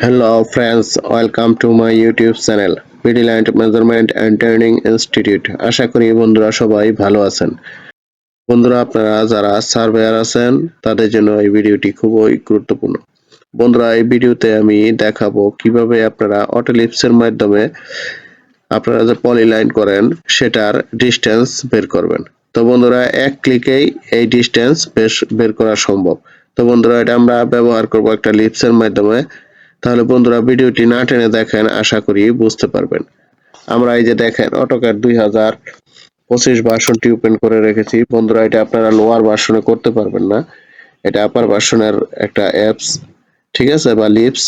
Hello friends, welcome to my YouTube channel Vigilant Measurement and Training Institute. আশা করি বন্ধুরা সবাই ভালো আছেন। বন্ধুরা আপনারা যারা সার্ভেয়ার আছেন তাদের জন্য এই ভিডিওটি খুবই গুরুত্বপূর্ণ। বন্ধুরা এই ভিডিওতে আমি দেখাবো কীভাবে আপনারা অটোলিপসের মাধ্যমে আপনারা যে পলিলাইন করেন সেটার ডিস্টেন্স বের করবেন। তো বন্ধুরা এক ক্লিকেই এই ডিস্টেন্স বের করা সম্ভব। তো বন্ধুরা এটা আমরা ব্যবহার করব একটা লিপসের মাধ্যমে। তাহলে বন্ধুরা ভিডিওটি না টেনে দেখেন, আশা করি বুঝতে পারবেন। আমরা এই যে দেখেন, অটোক্যাড দুই হাজার পঁচিশ ভার্সনটি ওপেন করে রেখেছি। বন্ধুরা, এটা আপনারা লোয়ার ভার্সনে করতে পারবেন না। এটা আপার ভার্সনের একটা অ্যাপস ঠিক আছে, বা লিপস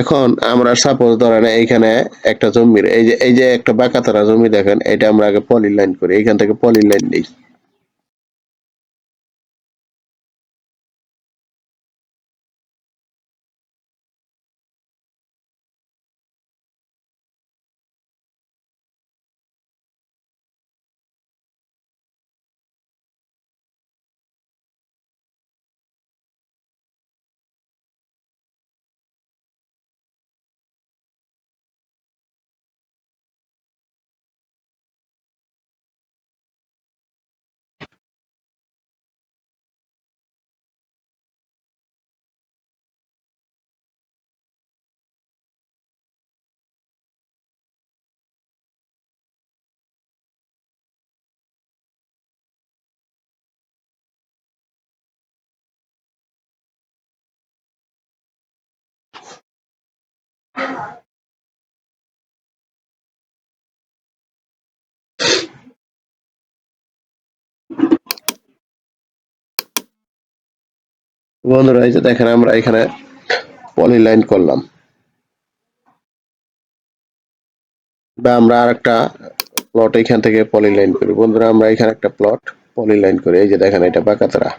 এখন আমরা সাপোজ ধরেন এইখানে একটা জমির, এই যে এই যে একটা বাঁকাতারা জমি দেখেন, এটা আমরা আগে পলি লাইন করি। এখান থেকে পলি লাইন নেই। বন্ধুরা, এই যে দেখেন আমরা এখানে পলি লাইন করলাম। বা আমরা আর একটা প্লট এখান থেকে পলি লাইন করি। বন্ধুরা, আমরা এখানে একটা প্লট পলি লাইন করি। এই যে দেখেন, এটা বাঁকাতারা।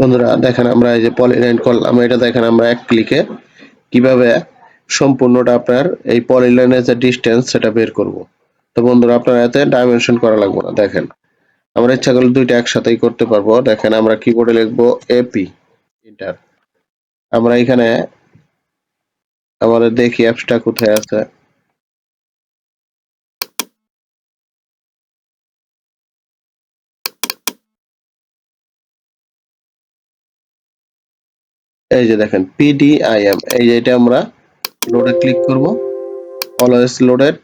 বন্ধুরা, দেখেন আমরা এই যে পলি লাইন করলাম। এটা দেখেন আমরা এক ক্লিকে কীভাবে সম্পূর্ণটা আপনার এই পলি লাইনের যে ডিস্টেন্স সেটা বের করব। তো বন্ধুরা, আপনারা এতে ডাইমেনশন করা লাগবে না, দেখেন। আমরা ইচ্ছা করলে দুইটা একসাথেই করতে পারব। দেখেন আমরা কিবোর্ডে লিখব এপি ইন্টার আমরা এখানে আমাদের দেখি অ্যাপসটা কোথায় আছে। এই যে দেখেন পিডিআইএম এই যে এটা আমরা লোডে ক্লিক করব অলওয়েজ লোডেড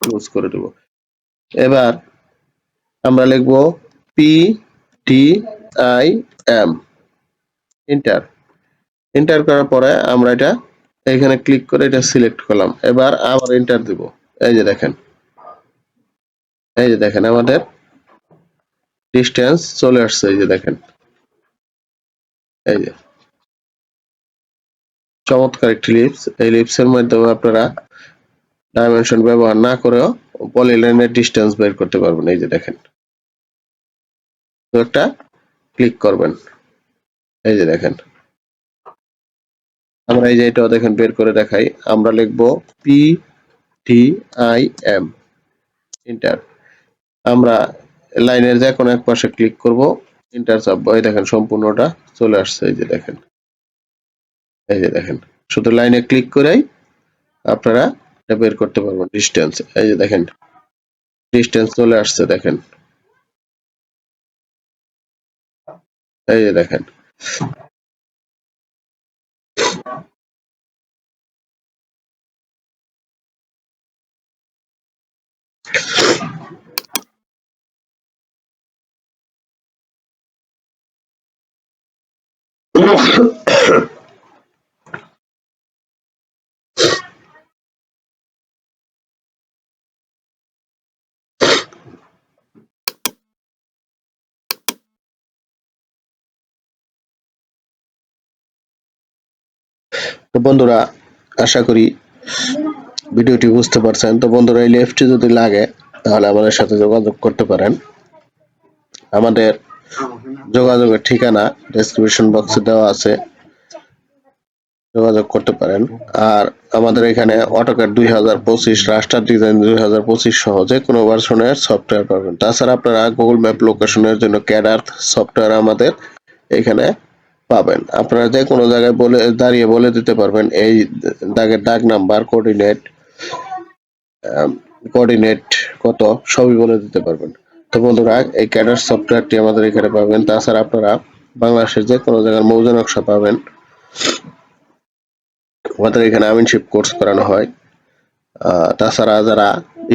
ক্লোজ করে দেব। এবার আমরা লিখব P D I M enter enter করার পরে আমরা এটা এখানে ক্লিক করে এটা সিলেক্ট করলাম। এবার আবার এন্টার দিব। এই যে দেখেন, এই যে দেখেন আমাদের ডিস্টেন্স চলে আসছে, এই যে দেখেন। এই যে চমৎকার একটি লিপস। এই লিপসের মাধ্যমে আপনারা ডাইমেনশন ব্যবহার না করেও পলিলাইনের ডিস্টেন্স বের করতে পারবেন। এই যে দেখেন। একটা ক্লিক করবেন। এই যে দেখেন। আমরা এই যে এটাও দেখেন বের করে দেখাই। আমরা লিখব P T I M enter আমরা লাইনের যে কোনো এক পাশে ক্লিক করব। ইন্টার চাপবো। এই দেখেন, সম্পূর্ণটা চলে আসছে। এই যে দেখেন। এই যে দেখেন, শুধু লাইনে ক্লিক করেই আপনারা এটা বের করতে পারবেন ডিস্টেন্স এই যে দেখেন ডিস্টেন্স চলে আসছে, দেখেন। এই যে দেখেন। তো বন্ধুরা, আশা করি ভিডিওটি বুঝতে পারছেন। তো বন্ধুরা, এই লেফটটি যদি লাগে, তাহলে আমাদের সাথে যোগাযোগ করতে পারেন। আমাদের যোগাযোগের ঠিকানা ডেসক্রিপশন বক্সে দেওয়া আছে। যোগাযোগ করতে পারেন। আর আমাদের এখানে অটোক্যাড দুই হাজার পঁচিশ রাস্টার ডিজাইন দুই হাজার পঁচিশ সহ যে কোনো ভার্সনের সফটওয়্যার পাবেন। তাছাড়া আপনারা গুগল ম্যাপ লোকেশনের জন্য ক্যাডার্থ সফটওয়্যার আমাদের এখানে পাবেন। আপনারা যে কোনো জায়গায় বলে, দাঁড়িয়ে বলে দিতে পারবেন। এই দাগের দাগ নাম্বার কোঅর্ডিনেট কোঅর্ডিনেট কত, সবই বলে দিতে পারবেন। তো বন্ধুরা, এই ক্যাডার সফটওয়্যারটি আমাদের এখানে পাবেন। তাছাড়া আপনারা বাংলাদেশের যে কোনো জায়গার মৌজা নকশা পাবেন। আমাদের এখানে আমিনশিপ কোর্স করানো হয়। তাছাড়া যারা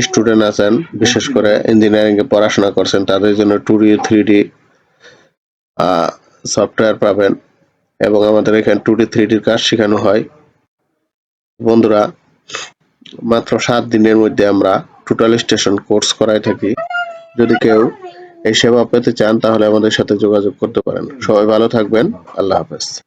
স্টুডেন্ট আছেন, বিশেষ করে ইঞ্জিনিয়ারিং এ পড়াশোনা করছেন, তাদের জন্য two D three D software পাবেন এবং আমাদের এখানে টু ডি থ্রি ডির কাজ শেখানো হয়। বন্ধুরা, মাত্র সাত দিনের মধ্যে আমরা টোটাল স্টেশন কোর্স করাই থাকি। যদি কেউ এই সেবা পেতে চান, তাহলে আমাদের সাথে যোগাযোগ করতে পারেন। সবাই ভালো থাকবেন। আল্লাহ হাফেজ।